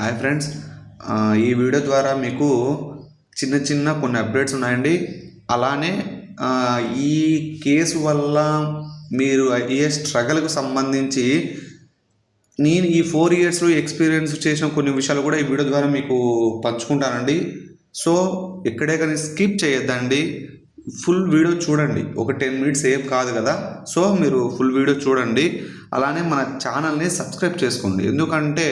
Hi friends. ఈ video ద్వారా మీకు చిన్న చిన్న కొన్ని అప్డేట్స్ ఉన్నాయండి. అలానే ఈ కేసు వల్ల మీరు అయ్యే స్ట్రగల్కు సంబంధించి నేను ఈ ఫోర్ ఇయర్స్లో ఎక్స్పీరియన్స్ చేసిన కొన్ని విషయాలు కూడా ఈ వీడియో ద్వారా మీకు పంచుకుంటానండి. సో ఎక్కడే కానీ స్కిప్ చేయొద్దండి. ఫుల్ వీడియో చూడండి. ఒక టెన్ మినిట్స్ ఏం కాదు కదా. సో మీరు ఫుల్ వీడియో చూడండి. అలానే మన ఛానల్ని సబ్స్క్రైబ్ చేసుకోండి. ఎందుకంటే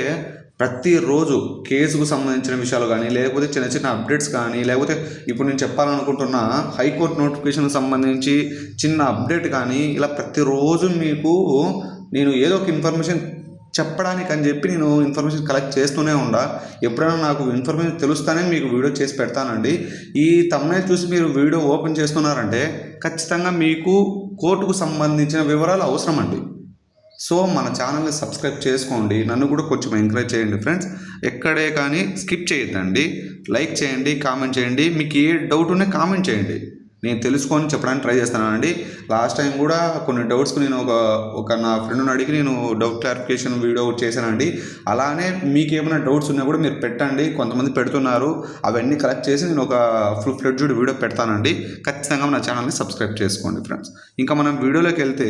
ప్రతిరోజు కేసుకు సంబంధించిన విషయాలు కానీ లేకపోతే చిన్న చిన్న అప్డేట్స్ కానీ లేకపోతే ఇప్పుడు నేను చెప్పాలనుకుంటున్న హైకోర్టు నోటిఫికేషన్ సంబంధించి చిన్న అప్డేట్ కానీ ఇలా ప్రతిరోజు మీకు నేను ఏదో ఒక ఇన్ఫర్మేషన్ చెప్పడానికి అని చెప్పి నేను ఇన్ఫర్మేషన్ కలెక్ట్ చేస్తూనే ఉండా. ఎప్పుడైనా నాకు ఇన్ఫర్మేషన్ తెలుస్తానే మీకు వీడియో చేసి పెడతానండి. ఈ తమ్మునే చూసి మీరు వీడియో ఓపెన్ చేస్తున్నారంటే ఖచ్చితంగా మీకు కోర్టుకు సంబంధించిన వివరాలు అవసరం అండి సో మన ఛానల్ని సబ్స్క్రైబ్ చేసుకోండి. నన్ను కూడా కొంచెం ఎంకరేజ్ చేయండి ఫ్రెండ్స్. ఎక్కడే కానీ స్కిప్ చేయొద్దండి. లైక్ చేయండి కామెంట్ చేయండి. మీకు ఏ డౌట్ ఉన్నా కామెంట్ చేయండి. నేను తెలుసుకొని చెప్పడానికి ట్రై చేస్తానండి. లాస్ట్ టైం కూడా కొన్ని డౌట్స్కి నేను ఒక ఒక నా ఫ్రెండ్ని అడిగి నేను డౌట్ క్లారిఫికేషన్ వీడియో ఒకటి చేశానండి. అలానే మీకు ఏమైనా డౌట్స్ ఉన్నా కూడా మీరు పెట్టండి. కొంతమంది పెడుతున్నారు. అవన్నీ కలెక్ట్ చేసి నేను ఒక ఫుల్ ఫ్లెడ్జ్డ్ వీడియో పెడతానండి. ఖచ్చితంగా నా ఛానల్ని సబ్స్క్రైబ్ చేసుకోండి ఫ్రెండ్స్. ఇంకా మనం వీడియోలోకి వెళ్తే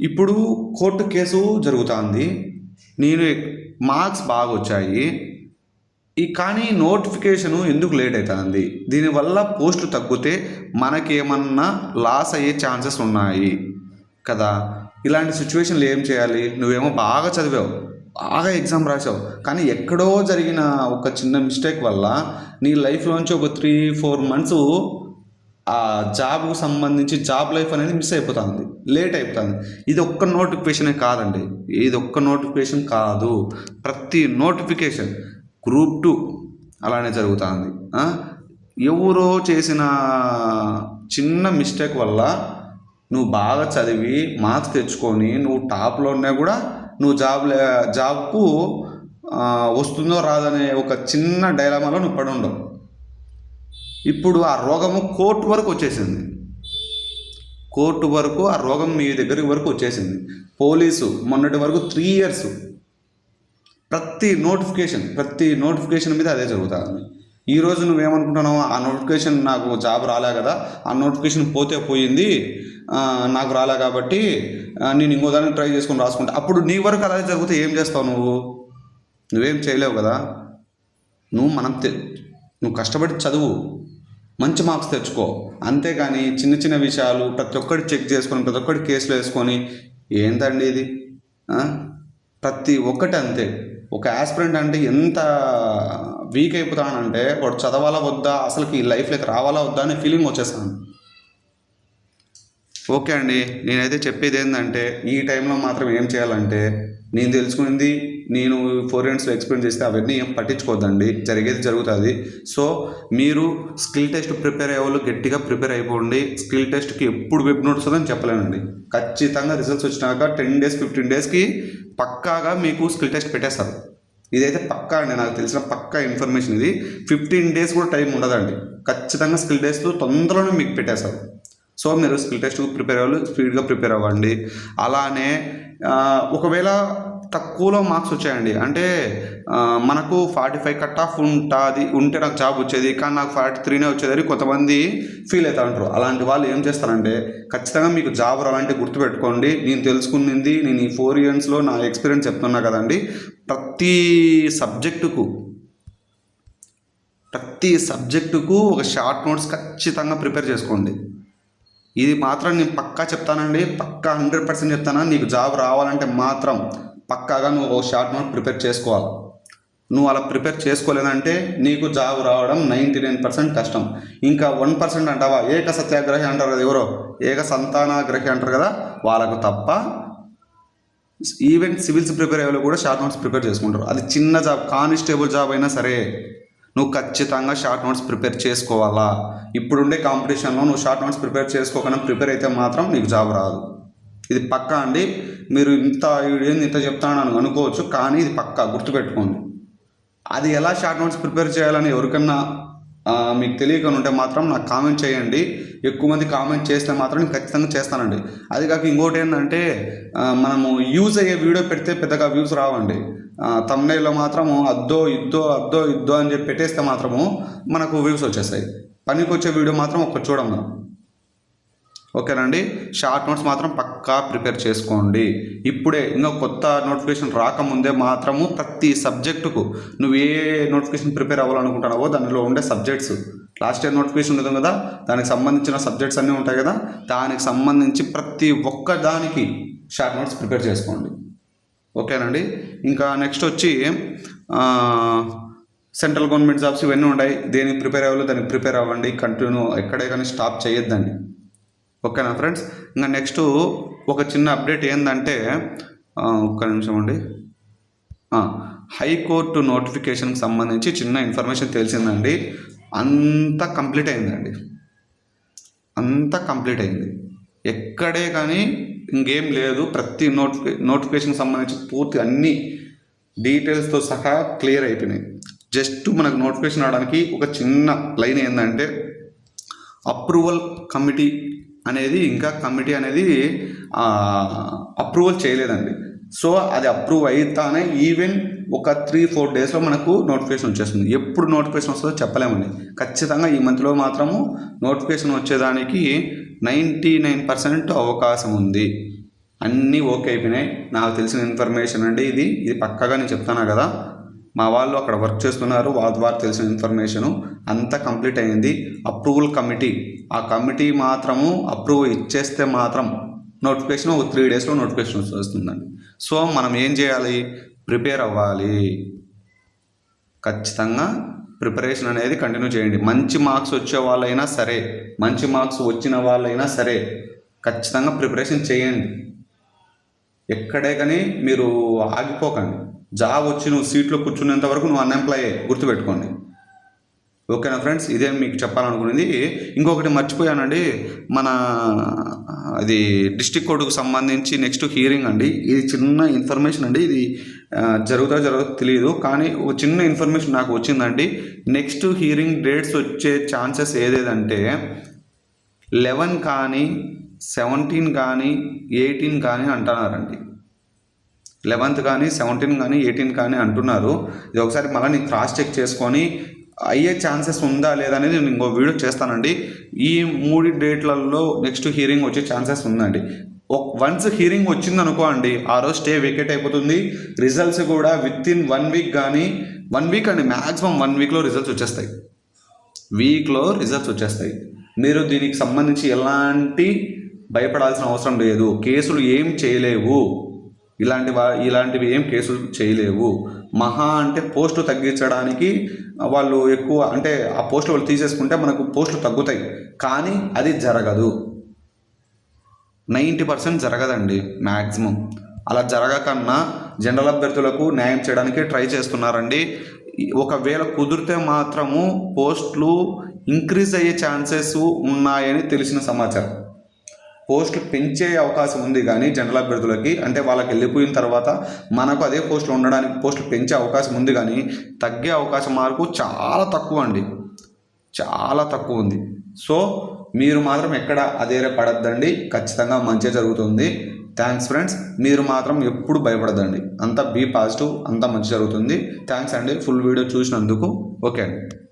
ఇప్పుడు కోర్టు కేసు జరుగుతుంది. నేను మార్క్స్ బాగా వచ్చాయి ఈ కానీ నోటిఫికేషను ఎందుకు లేట్ అవుతుంది దీనివల్ల పోస్టులు తగ్గితే మనకేమన్నా లాస్ అయ్యే ఛాన్సెస్ ఉన్నాయి. కదా? ఇలాంటి సిచ్యువేషన్లు ఏం చేయాలి? నువ్వేమో బాగా చదివావు. బాగా ఎగ్జామ్ రాసావు కానీ ఎక్కడో జరిగిన ఒక చిన్న మిస్టేక్ వల్ల నీ లైఫ్లోంచి ఒక త్రీ ఫోర్ మంత్స్ ఆ జాబ్కు సంబంధించి జాబ్ లైఫ్ అనేది మిస్ అయిపోతుంది. లేట్ అయిపోతుంది. ఇది ఒక్క నోటిఫికేషనే కాదండి. ఇది ఒక్క నోటిఫికేషన్ కాదు. ప్రతి నోటిఫికేషన్ గ్రూప్ టూ అలానే జరుగుతుంది. ఎవరో చేసిన చిన్న మిస్టేక్ వల్ల నువ్వు బాగా చదివి మార్క్స్ తెచ్చుకొని నువ్వు టాప్లో ఉన్నా కూడా నువ్వు జాబ్ లే- జాబ్కు వస్తుందో రాదనే ఒక చిన్న డైలామాలో నువ్వు పడి ఉండవు ఇప్పుడు ఆ రోగము కోర్టు వరకు వచ్చేసింది. కోర్టు వరకు ఆ రోగం మీ దగ్గరికి వరకు వచ్చేసింది. పోలీసు మొన్నటి వరకు త్రీ ఇయర్స్ ప్రతి నోటిఫికేషన్ ప్రతి నోటిఫికేషన్ మీద అదే జరుగుతుంది ఈ రోజు నువ్వేమనుకుంటున్నావు ఆ నోటిఫికేషన్ నాకు జాబ్ రాలే కదా ఆ నోటిఫికేషన్ పోతే పోయింది నాకు రాలే కాబట్టి నేను ఇంకో దాన్ని ట్రై చేసుకొని రాసుకుంటా. అప్పుడు నీ వరకు అలాగే జరిగితే ఏం చేస్తావు నువ్వు? నువ్వేం చేయలేవు కదా? నువ్వు మనం తె నువ్వు కష్టపడి చదువు. మంచి మార్క్స్ తెచ్చుకో. అంతేగాని చిన్న చిన్న విషయాలు ప్రతి ఒక్కటి చెక్ చేసుకొని ప్రతి ఒక్కటి కేసులు వేసుకొని ఏంటండి ఇది? ప్రతి ఒక్కటి అంతే. ఒక ఆస్పిరెంట్ అంటే ఎంత వీక్ అయిపోతానంటే వాడు చదవాలా వద్దా అసలుకి ఈ లైఫ్లోకి రావాలా వద్దా అనే ఫీలింగ్ వచ్చేస్తాను ఓకే అండి నేనైతే చెప్పేది ఏంటంటే ఈ టైంలో మాత్రం ఏం చేయాలంటే నేను తెలుసుకున్నది నేను ఫోర్ ఇయర్స్లో ఎక్స్ప్లెయిన్ చేస్తే అవన్నీ ఏం పట్టించుకోవద్దండి జరిగేది జరుగుతుంది. సో మీరు స్కిల్ టెస్ట్ ప్రిపేర్ అయ్యే వాళ్ళు గట్టిగా ప్రిపేర్ అయిపోండి. స్కిల్ టెస్ట్కి ఎప్పుడు వెబ్ నోట్స్ వస్తుందని చెప్పలేనండి. ఖచ్చితంగా రిజల్ట్స్ వచ్చినాక టెన్ డేస్ ఫిఫ్టీన్ డేస్కి పక్కాగా మీకు స్కిల్ టెస్ట్ పెట్టేస్తారు. ఇదైతే పక్కా అండి నాకు తెలిసిన పక్కా ఇన్ఫర్మేషన్ ఇది. ఫిఫ్టీన్ డేస్ కూడా టైం ఉండదండి. ఖచ్చితంగా స్కిల్ టెస్ట్ తొందరలోనే మీకు పెట్టేస్తారు. సో మీరు స్కిల్ టెస్ట్కి ప్రిపేర్ అవ్వాలి స్పీడ్గా ప్రిపేర్ అవ్వండి. అలానే ఒకవేళ తక్కువలో మార్క్స్ వచ్చాయండి. అంటే మనకు ఫార్టీ ఫైవ్ కట్ ఆఫ్ ఉంటుంది ఉంటే నాకు జాబ్ వచ్చేది కానీ నాకు ఫార్టీ త్రీనే వచ్చేది కొంతమంది ఫీల్ అవుతా ఉంటారు. అలాంటి వాళ్ళు ఏం చేస్తారంటే ఖచ్చితంగా మీకు జాబ్ రావాలంటే గుర్తుపెట్టుకోండి. నేను తెలుసుకుంది నేను ఈ ఫోర్ ఇయర్స్లో నా ఎక్స్పీరియన్స్ చెప్తున్నా కదండి. ప్రతి సబ్జెక్టుకు ప్రతి సబ్జెక్టుకు ఒక షార్ట్ నోట్స్ ఖచ్చితంగా ప్రిపేర్ చేసుకోండి. ఇది మాత్రం నేను పక్కా చెప్తానండి. పక్కా హండ్రెడ్ పర్సెంట్ చెప్తాను నీకు జాబ్ రావాలంటే మాత్రం పక్కాగా నువ్వు ఒక షార్ట్ నోట్ ప్రిపేర్ చేసుకోవాలి. నువ్వు అలా ప్రిపేర్ చేసుకోలేదంటే నీకు జాబ్ రావడం నైంటీ నైన్ పర్సెంట్ కష్టం. ఇంకా వన్ పర్సెంట్ అంటావా? ఏక సత్యాగ్రహి అంటారు కదా ఎవరో? ఏక సంతానాగ్రహి అంటారు కదా వాళ్ళకు తప్ప ఈవెన్ సివిల్స్ ప్రిపేర్ అయ్యేలో కూడా షార్ట్ నోట్స్ ప్రిపేర్ చేసుకుంటారు. అది చిన్న జాబ్ కానిస్టేబుల్ జాబ్ అయినా సరే నువ్వు ఖచ్చితంగా షార్ట్ నోట్స్ ప్రిపేర్ చేసుకోవాలా? ఇప్పుడుండే కాంపిటీషన్లో నువ్వు షార్ట్ నోట్స్ ప్రిపేర్ చేసుకోకుండా ప్రిపేర్ అయితే మాత్రం నీకు జాబ్ రాదు. ఇది పక్కా అండి? మీరు ఇంత ఏంది ఇంత చెప్తానని అనుకోవచ్చు కానీ ఇది పక్కా గుర్తుపెట్టుకోండి. అది ఎలా షార్ట్ నోట్స్ ప్రిపేర్ చేయాలని ఎవరికన్నా మీకు తెలియకుండా ఉంటే మాత్రం నాకు కామెంట్ చేయండి. ఎక్కువ మంది కామెంట్ చేస్తే మాత్రం నేను ఖచ్చితంగా చేస్తానండి. అది కాక ఇంకోటి ఏంటంటే మనము యూజ్ అయ్యే వీడియో పెడితే పెద్దగా వ్యూస్ రావండి. తమ్నైల్లో మాత్రము అద్దో ఇద్దో అద్దో ఇద్దో అని చెప్పి పెట్టేస్తే మాత్రము మనకు వ్యూస్ వచ్చేస్తాయి. పనికి వచ్చే వీడియో మాత్రం ఒక్క చూడం మనం ఓకేనండి? షార్ట్ నోట్స్ మాత్రం పక్కా ప్రిపేర్ చేసుకోండి. ఇప్పుడే ఇంకా కొత్త నోటిఫికేషన్ రాకముందే మాత్రము ప్రతి సబ్జెక్టుకు నువ్వు ఏ నోటిఫికేషన్ ప్రిపేర్ అవ్వాలనుకుంటున్నావో దానిలో ఉండే సబ్జెక్ట్స్. లాస్ట్ ఇయర్ నోటిఫికేషన్ ఉంటుంది కదా? దానికి సంబంధించిన సబ్జెక్ట్స్ అన్నీ ఉంటాయి కదా? దానికి సంబంధించి ప్రతి ఒక్క దానికి షార్ట్ నోట్స్ ప్రిపేర్ చేసుకోండి. ఓకేనండి? ఇంకా నెక్స్ట్ వచ్చి సెంట్రల్ గవర్నమెంట్ జాబ్స్ ఇవన్నీ ఉన్నాయి దేనికి ప్రిపేర్ అవ్వాలో దానికి ప్రిపేర్ అవ్వండి. కంటిన్యూ ఎక్కడే కానీ స్టాప్ చేయొద్దండి. ఓకేనా ఫ్రెండ్స్? ఇంకా నెక్స్ట్ ఒక చిన్న అప్డేట్ ఏంటంటే ఒక్క నిమిషం అండి. హైకోర్టు నోటిఫికేషన్కి సంబంధించి చిన్న ఇన్ఫర్మేషన్ తెలిసిందండి. అంతా కంప్లీట్ అయిందండి. అంతా కంప్లీట్ అయింది. ఎక్కడే కానీ ఇంకేం లేదు. ప్రతి నోటిఫి నోటిఫికేషన్కి సంబంధించి పూర్తి అన్ని డీటెయిల్స్తో సహా క్లియర్ అయిపోయినాయి. జస్ట్ మనకు నోటిఫికేషన్ రావడానికి ఒక చిన్న లైన్ ఏంటంటే అప్రూవల్ కమిటీ అనేది ఇంకా కమిటీ అనేది అప్రూవల్ చేయలేదండి. సో అది అప్రూవ్ అవుతానే ఈవెన్ ఒక త్రీ ఫోర్ డేస్లో మనకు నోటిఫికేషన్ వచ్చేస్తుంది. ఎప్పుడు నోటిఫికేషన్ వస్తుందో చెప్పలేమండి. ఖచ్చితంగా ఈ మంత్లో మాత్రము నోటిఫికేషన్ వచ్చేదానికి నైంటీ నైన్ పర్సెంట్ అవకాశం ఉంది. అన్నీ ఓకే అయిపోయినాయి. నాకు తెలిసిన ఇన్ఫర్మేషన్ అండి ఇది. ఇది పక్కగా నేను చెప్తాను కదా? మా వాళ్ళు అక్కడ వర్క్ చేస్తున్నారు. వాళ్ళ ద్వారా తెలిసిన ఇన్ఫర్మేషను అంతా కంప్లీట్ అయింది. అప్రూవల్ కమిటీ ఆ కమిటీ మాత్రము అప్రూవ్ ఇచ్చేస్తే మాత్రం నోటిఫికేషన్ ఒక త్రీ డేస్లో నోటిఫికేషన్ వస్తుందండి. సో మనం ఏం చేయాలి? ప్రిపేర్ అవ్వాలి. ఖచ్చితంగా ప్రిపరేషన్ అనేది కంటిన్యూ చేయండి. మంచి మార్క్స్ వచ్చే వాళ్ళైనా సరే మంచి మార్క్స్ వచ్చిన వాళ్ళైనా సరే ఖచ్చితంగా ప్రిపరేషన్ చేయండి. ఎక్కడే కానీ మీరు ఆగిపోకండి. జాబ్ వచ్చి నువ్వు సీట్లో కూర్చునేంత వరకు నువ్వు అన్ఎంప్లాయే గుర్తుపెట్టుకోండి. ఓకేనా ఫ్రెండ్స్? ఇదే మీకు చెప్పాలనుకునేది. ఇంకొకటి మర్చిపోయానండి. మన అది డిస్టిక్ కోడ్కు సంబంధించి నెక్స్ట్ హియరింగ్ అండి. ఇది చిన్న ఇన్ఫర్మేషన్ అండి. ఇది జరుగుతా జరుగుతా తెలియదు. కానీ ఒక చిన్న ఇన్ఫర్మేషన్ నాకు వచ్చిందండి. నెక్స్ట్ హియరింగ్ డేట్స్ వచ్చే ఛాన్సెస్ ఏదేదంటే లెవెన్ కానీ సెవెంటీన్ కానీ ఎయిటీన్ కానీ అంటున్నారండి. లెవెన్త్ కానీ సెవెంటీన్ కానీ ఎయిటీన్ కానీ అంటున్నారు. ఇది ఒకసారి మళ్ళీ నేను క్రాస్ చెక్ చేసుకొని అయ్యే ఛాన్సెస్ ఉందా లేదా అనేది నేను ఇంకో వీడియో చేస్తానండి. ఈ మూడు డేట్లలో నెక్స్ట్ హీరింగ్ వచ్చే ఛాన్సెస్ ఉందండి. వన్స్ హీరింగ్ వచ్చింది అనుకో అండి ఆ రోజు స్టే వికెట్ అయిపోతుంది. రిజల్ట్స్ కూడా విత్ ఇన్ వన్ వీక్ కానీ వన్ వీక్ అండి మ్యాక్సిమం వన్ వీక్లో రిజల్ట్స్ వచ్చేస్తాయి. వీక్లో రిజల్ట్స్ వచ్చేస్తాయి. మీరు దీనికి సంబంధించి ఎలాంటి భయపడాల్సిన అవసరం లేదు. కేసులు ఏం చేయలేవు. ఇలాంటి వా ఇలాంటివి ఏం కేసులు చేయలేవు. మహా అంటే పోస్టు తగ్గించడానికి వాళ్ళు ఎక్కువ అంటే ఆ పోస్టు వాళ్ళు తీసేసుకుంటే మనకు పోస్టులు తగ్గుతాయి. కానీ అది జరగదు. నైంటీ పర్సెంట్ జరగదండి మ్యాక్సిమం అలా జరగకన్నా జనరల్ అభ్యర్థులకు న్యాయం చేయడానికి ట్రై చేస్తున్నారండి. ఒకవేళ కుదిరితే మాత్రము పోస్టులు ఇంక్రీజ్ అయ్యే ఛాన్సెస్ ఉన్నాయని తెలిసిన సమాచారం. పోస్టులు పెంచే అవకాశం ఉంది కానీ జనరల్ అభ్యర్థులకి అంటే వాళ్ళకి వెళ్ళిపోయిన తర్వాత మనకు అదే పోస్టులు ఉండడానికి పోస్టులు పెంచే అవకాశం ఉంది కానీ తగ్గే అవకాశం మార్కు చాలా తక్కువ అండి. చాలా తక్కువ ఉంది. సో మీరు మాత్రం ఎక్కడ అదేరే పడద్దండి. ఖచ్చితంగా మంచి జరుగుతుంది. థ్యాంక్స్ ఫ్రెండ్స్ మీరు మాత్రం ఎప్పుడు భయపడదండి అంతా బీ పాజిటివ్ అంతా మంచి జరుగుతుంది. థ్యాంక్స్ అండి. ఫుల్ వీడియో చూసినందుకు. ఓకే అండి.